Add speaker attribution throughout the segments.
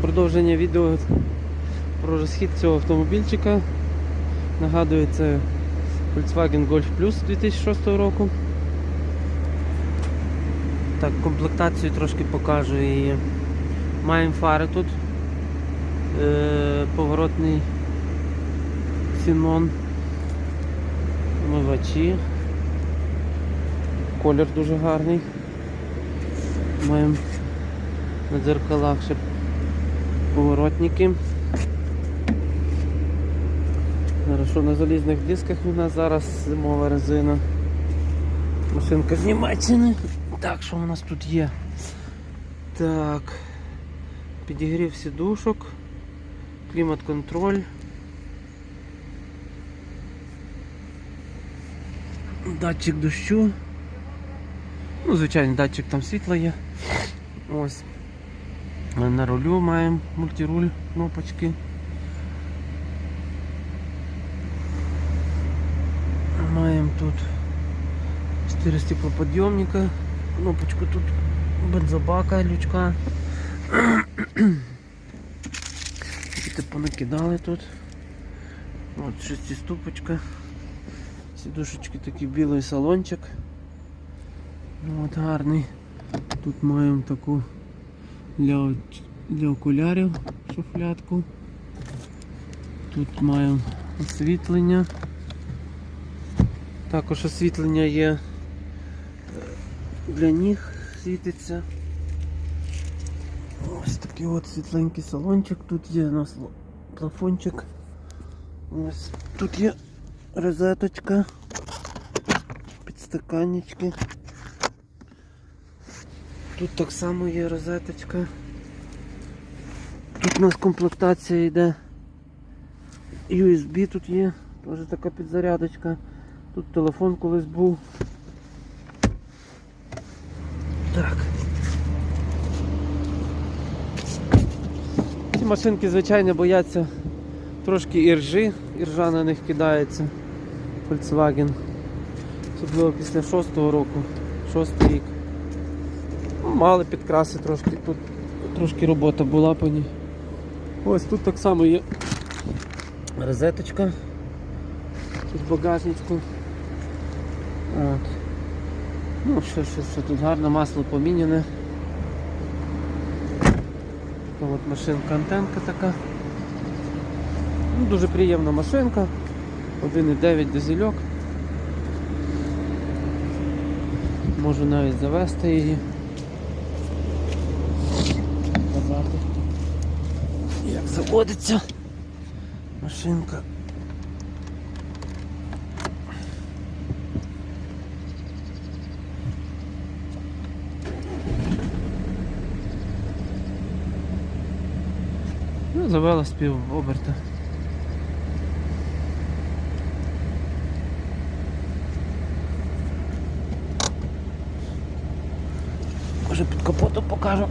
Speaker 1: Продовження відео про розхід цього автомобільчика. Нагадую, це Volkswagen Golf Plus 2006 року. Так, комплектацію трошки покажу її. Маємо фари тут. Е, поворотний ксенон. Мивачі. Колір дуже гарний. Маємо на дзеркалах ще поворотники. Хорошо, на залізних дисках у нас зараз зимова резина. Машинка з Німеччини. Так, що у нас тут є? Так. Підігрів сідушок, клімат-контроль. Датчик дощу. Ну, звичайно, датчик там світла є. Ось. На рулю маємо мультируль, кнопочки. Маємо тут 4 стеклоподйомника, кнопочку тут бензобака, лючка. Діти понакидали тут. От шестиступочка. Сідушечки такий білий салончик. От гарний. Тут маємо таку для, для окулярів шуфлятку. Тут маємо освітлення. Також освітлення є е, для ніг світиться. Ось такий от світленький салончик. Тут є у нас плафончик. Ось тут є розеточка, підстаканнички. Тут так само є розеточка. Тут у нас комплектація йде. USB тут є, теж така підзарядочка. Тут телефон колись був. Так. Ці машинки, звичайно, бояться трошки іржі, іржа на них кидається. Volkswagen. Особливо після 6-го року, 6 рік. Ну, Мали підкраси трошки, тут трошки робота була по ній. Ось тут так само є розеточка. Тут багажничку. От. Ну, що, що, що тут гарно, масло поміняне. От машинка антенка така. Ну, дуже приємна машинка. 1,9 дизельок. Можу навіть завести її. Показати. Як заводиться машинка. Ну, завела спів оберта. Може під капотом покажу.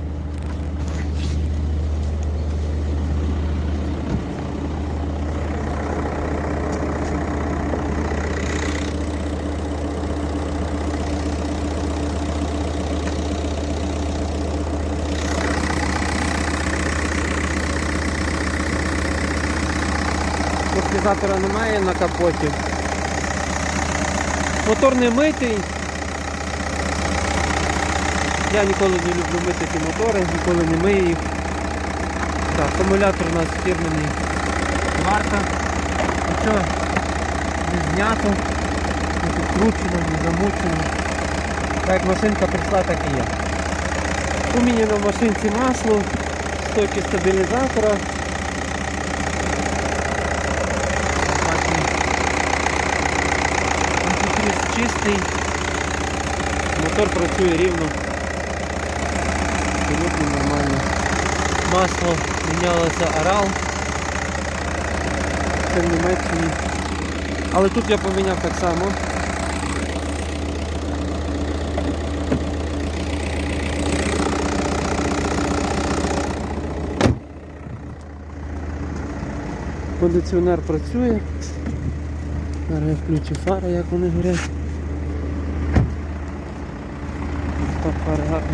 Speaker 1: Амортизатора немає на капоті. Мотор не митий. Я ніколи не люблю мити ці мотори, ніколи не мию їх. Так, акумулятор у нас фірменний варка. Нічого не знято, не підкручено, не замучено. Так машинка прийшла, так і є. Поміняно в машинці масло, стойки стабілізатора. Чистий. Мотор працює рівно. Абсолютно нормально. Масло мінялося Арал. Це в Німеччині. Але тут я поміняв так само. Кондиціонер працює. Зараз я включу фари, як вони горять. Так, фари гарно.